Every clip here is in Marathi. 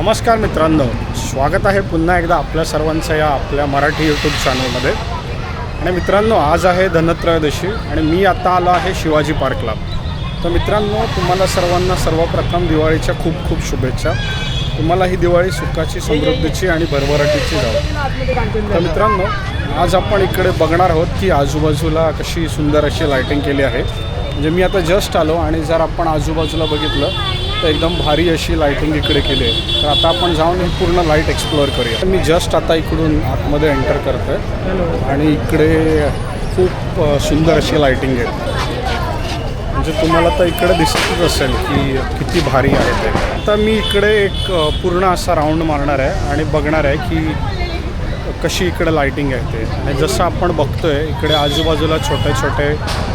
नमस्कार मित्रांनो स्वागत आहे पुन्हा एकदा आपल्या सर्वांचं या आपल्या मराठी यूट्यूब चॅनलमध्ये आणि मित्रांनो आज आहे धनत्रयोदशी आणि मी आता आलो आहे शिवाजी पार्कला तर मित्रांनो तुम्हाला सर्वांना सर्वप्रथम दिवाळीच्या खूप खूप शुभेच्छा. तुम्हाला ही दिवाळी सुखाची समृद्धीची आणि भरभराटीची जावं. तर मित्रांनो आज आपण इकडे बघणार आहोत की आजूबाजूला कशी सुंदर अशी लाईटिंग केली आहे. म्हणजे मी आता जस्ट आलो आणि जर आपण आजूबाजूला बघितलं तर एकदम भारी अशी लाईटिंग इकडे केली आहे. तर आता आपण जाऊन ही पूर्ण लाइट एक्सप्लोअर करूया. मी जस्ट आता इकडून आतमध्ये एंटर करतो आहे आणि इकडे खूप सुंदर अशी लाईटिंग आहे. म्हणजे तुम्हाला तर इकडे दिसतच असेल की किती भारी आहे ते. आता मी इकडे एक पूर्ण असा राऊंड मारणार आहे आणि बघणार आहे की कशी इकडे लाईटिंग आहे ते. आणि जसं आपण बघतोय इकडे आजूबाजूला छोटे छोटे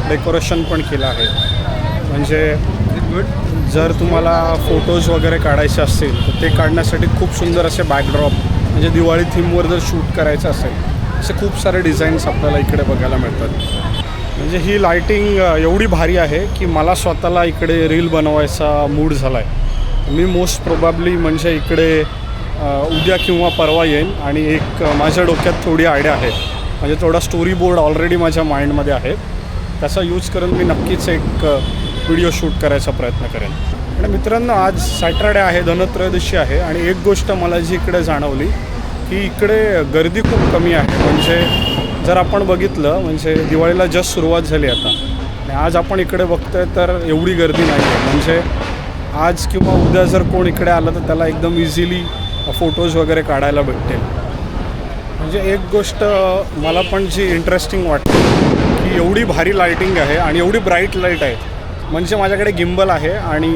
डेकोरेशन पण केलं आहे. म्हणजे जर तुम्हाला फोटोज वगैरे काढायचे असतील तर ते काढण्यासाठी खूप सुंदर असे बॅकड्रॉप म्हणजे दिवाळी थीमवर जर शूट करायचं असेल असे खूप सारे डिझाईन्स आपल्याला इकडे बघायला मिळतात. म्हणजे ही लाईटिंग एवढी भारी आहे की मला स्वतःला इकडे रील बनवायचा मूड झाला आहे मी मोस्ट प्रोबॅबली म्हणजे इकडे उद्या किंवा परवा येईन आणि एक माझ्या डोक्यात थोडी आयडिया आहे. म्हणजे थोडा स्टोरी बोर्ड ऑलरेडी माझ्या माइंडमध्ये आहे. त्याचा यूज करून मी नक्कीच एक व्हिडिओ शूट करायचा प्रयत्न करेन. आणि मित्रांनो आज सॅटरडे आहे धनत्रयोदशी आहे आणि एक गोष्ट मला जी इकडे जाणवली की इकडे गर्दी खूप कमी आहे. म्हणजे जर आपण बघितलं म्हणजे दिवाळीला जस्ट सुरुवात झाली आता. आणि आज आपण इकडे बघतोय तर एवढी गर्दी नाही आहे म्हणजे आज किंवा उद्या जर कोण इकडे आलं तर त्याला एकदम इझिली फोटोज वगैरे काढायला भेटतील. म्हणजे एक गोष्ट मला पण जी इंटरेस्टिंग वाटते की एवढी भारी लाईटिंग आहे आणि एवढी ब्राईट लाइट आहे म्हणजे माझ्याकडे गिम्बल आहे आणि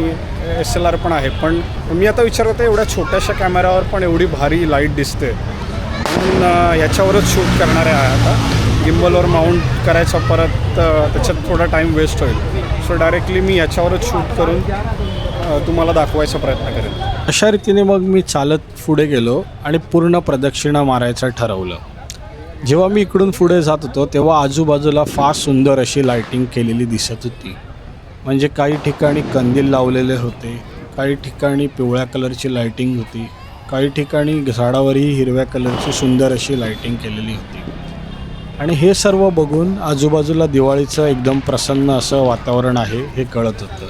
एस एल आर पण आहे. पण मी आता विचार करतो एवढ्या छोट्याशा कॅमेऱ्यावर पण एवढी भारी लाइट दिसते. म्हणून याच्यावरच शूट करणार आहे आता. गिम्बलवर माउंट करायचा परत त्याच्यात थोडा टाईम वेस्ट होईल. सो डायरेक्टली मी याच्यावरच शूट करून तुम्हाला दाखवायचा प्रयत्न करेन. अशा रीतीने मग मी चालत पुढे गेलो आणि पूर्ण प्रदक्षिणा मारायचं ठरवलं. जेव्हा मी इकडून पुढे जात होतो तेव्हा आजूबाजूला फार सुंदर अशी लाईटिंग केलेली दिसत होती. म्हणजे काही ठिकाणी कंदील लावलेले होते काही ठिकाणी पिवळ्या कलरची लाईटिंग होती काही ठिकाणी झाडावरही हिरव्या कलरची सुंदर अशी लाईटिंग केलेली होती. आणि हे सर्व बघून आजूबाजूला दिवाळीचं एकदम प्रसन्न असं वातावरण आहे हे कळत होतं.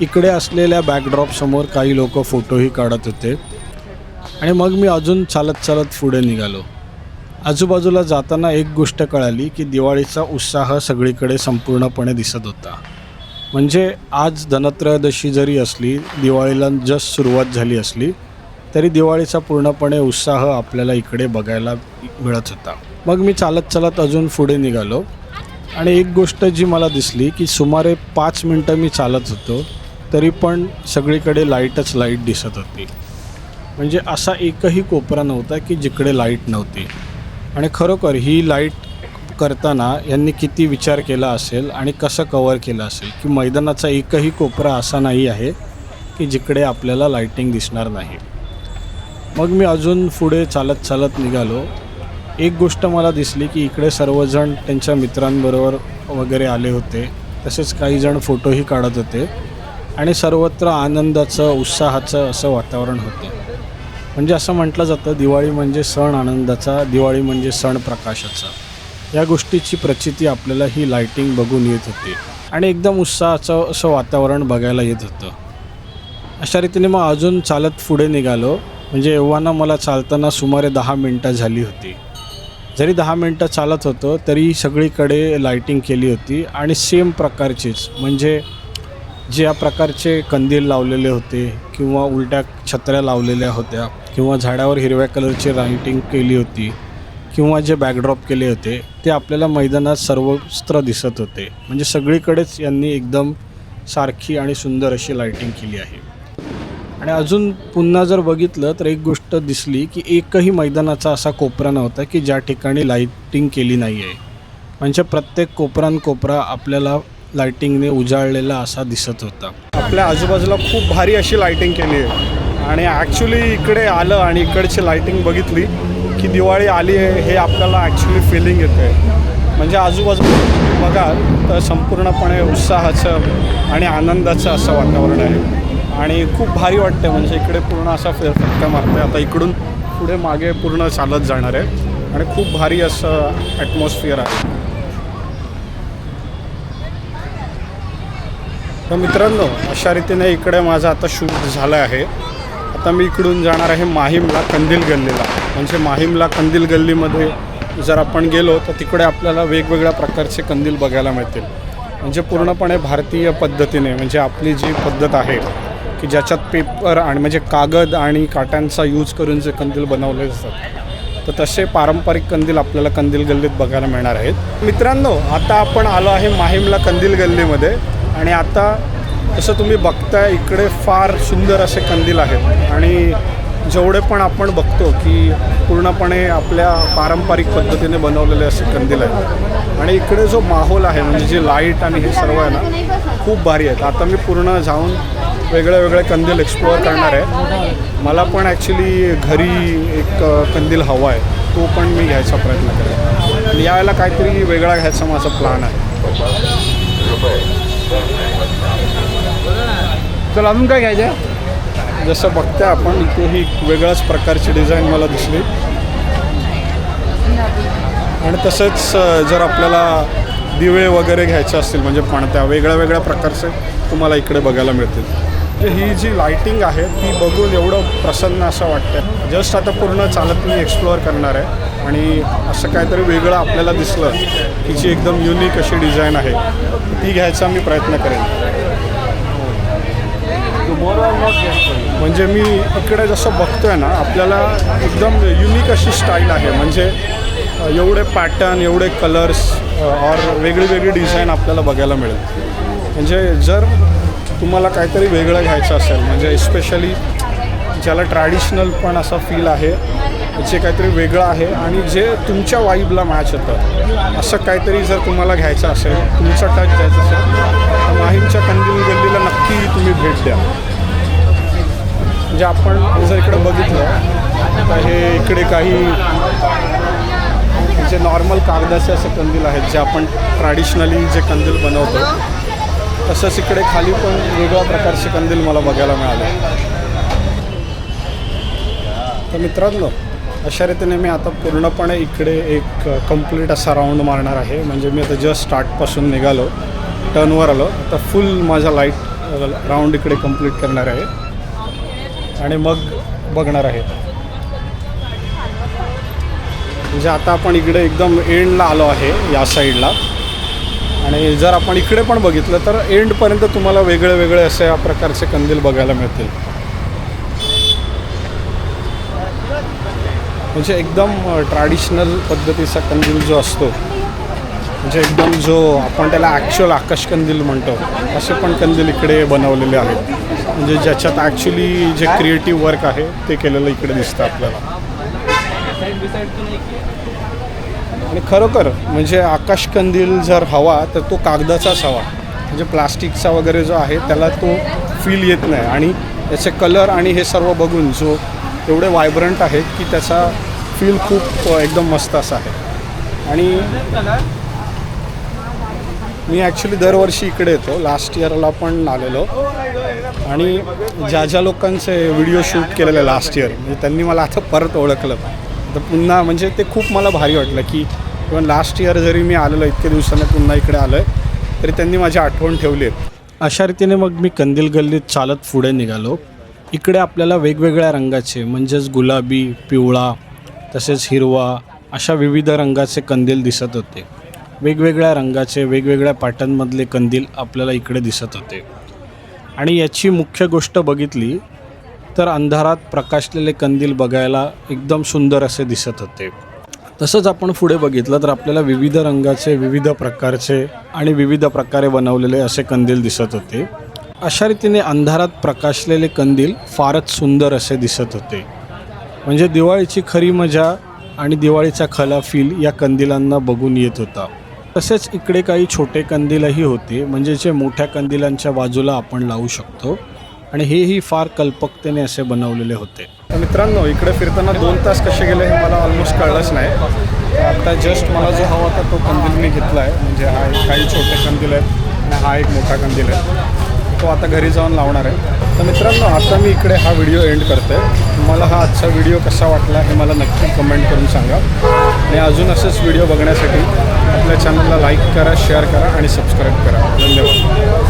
इकडे असलेल्या बॅकड्रॉपसमोर काही लोक फोटोही काढत होते. आणि मग मी अजून चालत चालत पुढे निघालो. आजूबाजूला जाताना एक गोष्ट कळाली की दिवाळीचा उत्साह सगळीकडे संपूर्णपणे दिसत होता. म्हणजे आज धनत्रयोदशी जरी असली दिवाळीला जस्ट सुरुवात झाली असली तरी दिवाळीचा पूर्णपणे उत्साह आपल्याला इकडे बघायला मिळत होता. मग मी चालत चालत अजून पुढे निघालो. आणि एक गोष्ट जी मला दिसली की सुमारे पाच मिनटं मी चालत होतो तरी पण सगळीकडे लाईटच लाइट दिसत होती. म्हणजे असा एकही कोपरा नव्हता की जिकडे लाइट नव्हती. आणि खरोखर ही लाइट करताना यांनी किती विचार केला असेल आणि कसं कवर केलं असेल? की मैदानाचा एकही कोपरा असा नाही आहे की जिकडे आपल्याला लाईटिंग दिसणार नाही. मग मी अजून पुढे चालत चालत निघालो. एक गोष्ट मला दिसली की इकडे सर्वजण त्यांच्या मित्रांबरोबर वगैरे आले होते. तसेच काही जण फोटोही काढत होते. आणि सर्वत्र आनंदाचं उत्साहाचं असं वातावरण होतं. म्हणजे असं म्हटलं जातं दिवाळी म्हणजे सण आनंदाचा दिवाळी म्हणजे सण प्रकाशाचा. या गोष्टीची प्रचिती आपल्याला ही लायटिंग बघून येत होती. आणि एकदम उत्साहाचं असं वातावरण बघायला येत होतं. अशा रीतीने मग अजून चालत पुढे निघालो. म्हणजे एव्हाना मला चालताना सुमारे दहा मिनटं झाली होती. जरी दहा मिनटं चालत होतो तरी सगळीकडे लायटिंग केली होती. आणि सेम प्रकारचीच म्हणजे ज्या प्रकारचे कंदील लावलेले होते किंवा उलट्या छत्र्या लावलेल्या होत्या किंवा झाडावर हिरव्या कलरची लाईटिंग केली होती किंवा जे बॅकड्रॉप केले होते ते आपल्याला मैदानात सर्वत्र दिसत होते. म्हणजे सगळीकडेच यांनी एकदम सारखी आणि सुंदर अशी लाईटिंग केली आहे. आणि अजून पुन्हा जर बघितलं तर एक गोष्ट दिसली की एकही मैदानाचा असा कोपरा नव्हता की ज्या ठिकाणी लाईटिंग केली नाही आहे म्हणजे प्रत्येक कोपरान कोपरा आपल्याला लाईटिंगने उजाळलेला असा दिसत होता. आपल्या आजूबाजूला खूप भारी अशी लाईटिंग केली आहे. आणि ॲक्च्युली इकडे आलं आणि इकडची लाईटिंग बघितली की दिवाळी आली आहे हे आपल्याला ॲक्च्युली फिलिंग येते म्हणजे आजूबाजू बघाल तर संपूर्णपणे उत्साहाचं आणि आनंदाचं असं वातावरण आहे. आणि खूप भारी वाटते म्हणजे इकडे पूर्ण असा फेरफटका मारते आता इकडून पुढे मागे पूर्ण चालत जाणार आहे. आणि खूप भारी असं ॲटमॉस्फिअर आहे. तर मित्रांनो अशा रीतीने इकडे माझं आता शूट झालं आहे. आता मी इकडून जाणार आहे माहीमला कंदील गल्लीला. म्हणजे माहीमला कंदील गल्लीमध्ये जर आपण गेलो तर तिकडे आपल्याला वेगवेगळ्या प्रकारचे कंदील बघायला मिळतील. म्हणजे पूर्णपणे भारतीय पद्धतीने म्हणजे आपली जी पद्धत आहे की ज्याच्यात पेपर आणि म्हणजे कागद आणि काट्यांचा यूज करून जे कंदील बनवले असतात तर तसे पारंपरिक कंदील आपल्याला कंदील गल्लीत बघायला मिळणार आहेत. मित्रांनो आता आपण आलो आहे माहीमला कंदील गल्लीमध्ये आणि आता जसं तुम्ही बघताय इकडे फार सुंदर असे कंदील आहेत. आणि जेवढे पण आपण बघतो की पूर्णपणे आपल्या पारंपरिक पद्धतीने बनवलेले असे कंदील आहेत. आणि इकडे जो माहोल आहे म्हणजे जे लाइट आणि हे सर्व आहे ना खूप भारी आहेत. आता मी पूर्ण जाऊन वेगळे वेगळे कंदील एक्सप्लोअर करणार आहे. मला पण ॲक्च्युली घरी एक कंदील हवा आहे. तो पण मी घ्यायचा प्रयत्न करेन. आणि यावेळेला काहीतरी वेगळा घ्यायचा माझा प्लॅन आहे. चला अजून काय घ्यायचं? जसं बघताय आपण इथे ही वेगळ्याच प्रकारची डिझाईन मला दिसली. आणि तसेच जर आपल्याला दिवे वगैरे घ्यायचे असतील म्हणजे पणत्या वेगळ्या वेगळ्या प्रकारचे तुम्हाला इकडे बघायला मिळतील. म्हणजे ही जी लायटिंग आहे ती बघून एवढं प्रसन्न असं वाटतं जस्ट आता पूर्ण चालत मी एक्सप्लोअर करणार आहे. आणि असं काहीतरी वेगळं आपल्याला दिसलं की जी एकदम युनिक अशी डिझाईन आहे ती घ्यायचा मी प्रयत्न करेन. म्हणजे मी इकडे जसं बघतोय ना आपल्याला एकदम युनिक अशी स्टाईल आहे. म्हणजे एवढे पॅटर्न एवढे कलर्स और वेगळी वेगळी डिझाईन आपल्याला बघायला मिळेल. म्हणजे जर तुम्हाला काहीतरी वेगळं घ्यायचं असेल म्हणजे स्पेशली ज्याला ट्रॅडिशनल पण असा फील आहे जे काहीतरी वेगळं आहे आणि जे तुमच्या वाईबला मॅच होतं. असं काहीतरी जर तुम्हाला घ्यायचं असेल तुमचा टच घ्यायचा असेल तर माहीमच्या कंदील गल्लीला नक्की तुम्ही भेट द्या. म्हणजे आपण जर इकडं बघितलं तर हे इकडे काही जे नॉर्मल कागदाचे असे कंदील आहेत जे आपण ट्रॅडिशनली जे कंदील बनवतो तसंच इकडे खाली पण वेगळ्या प्रकारचे कंदील मला बघायला मिळाले. तर मित्रांनो अशा रीतीने मी आता पूर्णपणे इकडे एक कंप्लीट असा राऊंड मारणार आहे. म्हणजे मी आता जस्ट स्टार्टपासून निघालो टर्नवर आलो आता फुल माझा लाइट राऊंड इकडे कंप्लीट करणार आहे. आणि मग बघणार आहे. म्हणजे आता आपण इकडे एकदम एंडला आलो आहे या साईडला आणि जर आपण इकडे पण बघितलं तर एंडपर्यंत तुम्हाला वेगळे वेगळे असे या प्रकारचे कंदील बघायला मिळतील. म्हणजे एकदम ट्रॅडिशनल पद्धतीचा कंदील जो असतो म्हणजे एकदम जो आपण त्याला ॲक्च्युअल आकाशकंदील म्हणतो असे पण कंदील इकडे बनवलेले आहेत. म्हणजे ज्याच्यात ॲक्च्युली जे क्रिएटिव्ह वर्क आहे ते केलेलं इकडे दिसतं आपल्याला. आणि खरोखर म्हणजे आकाशकंदील जर हवा तर तो कागदाचाच हवा. म्हणजे प्लास्टिकचा वगैरे जो आहे त्याला तो फील येत नाही. आणि त्याचे कलर आणि हे सर्व बघून जो एवढे व्हायब्रंट आहेत की त्याचा फील खूप एकदम मस्त असा आहे. आणि मी ॲक्च्युली दरवर्षी इकडे येतो. लास्ट इयरला पण आलेलो. आणि ज्या ज्या लोकांचे व्हिडिओ शूट केलेले लास्ट इयर म्हणजे त्यांनी मला आता परत ओळखलं. तर पुन्हा म्हणजे ते खूप मला भारी वाटलं की इवन लास्ट इयर जरी मी आलेलो इतके दिवसांनी पुन्हा इकडे आलो आहे तरी त्यांनी माझी आठवण ठेवली आहे. अशा रीतीने मग मी कंदील गल्लीत चालत पुढे निघालो. इकडे आपल्याला वेगवेगळ्या रंगाचे म्हणजेच गुलाबी पिवळा तसेच हिरवा अशा विविध रंगाचे कंदील दिसत होते. वेगवेगळ्या रंगाचे वेगवेगळ्या पॅटर्नमधले कंदील आपल्याला इकडे दिसत होते. आणि याची मुख्य गोष्ट बघितली तर अंधारात प्रकाशलेले कंदील बघायला एकदम सुंदर असे दिसत होते. तसंच आपण पुढे बघितलं तर आपल्याला विविध रंगाचे विविध प्रकारचे आणि विविध प्रकारे बनवलेले असे कंदील दिसत होते. अशा रीतीने अंधारात प्रकाशलेले कंदील फारच सुंदर असे दिसत होते. म्हणजे दिवाळीची खरी मजा आणि दिवाळीचा खला फील या कंदिलांना बघून येत होता. तसेच इकडे काही छोटे कंदीलही होते म्हणजे जे मोठ्या कंदिलांच्या बाजूला आपण लावू शकतो. आणि हेही फार कल्पकतेने असे बनवलेले होते. मित्रांनो इकडे फिरताना दोन तास कसे गेले हे मला ऑलमोस्ट कळलंच नाही. आता जस्ट मला जो हवा होता तो कंदील मी घेतला आहे म्हणजे हा एक काही छोटे कंदील आहेत आणि हा एक मोठा कंदील आहे. तो आता घरी जाऊन लावणार आहे. तर मित्रांनो आता मी इकडे हा व्हिडिओ एंड करतो तुम्हाला हा आजचा व्हिडिओ कसा वाटला हे मला नक्की कमेंट करून सांगा. आणि अजून असेच व्हिडिओ बघण्यासाठी आपल्या चॅनलला लाईक करा शेअर करा आणि सबस्क्राईब करा. धन्यवाद.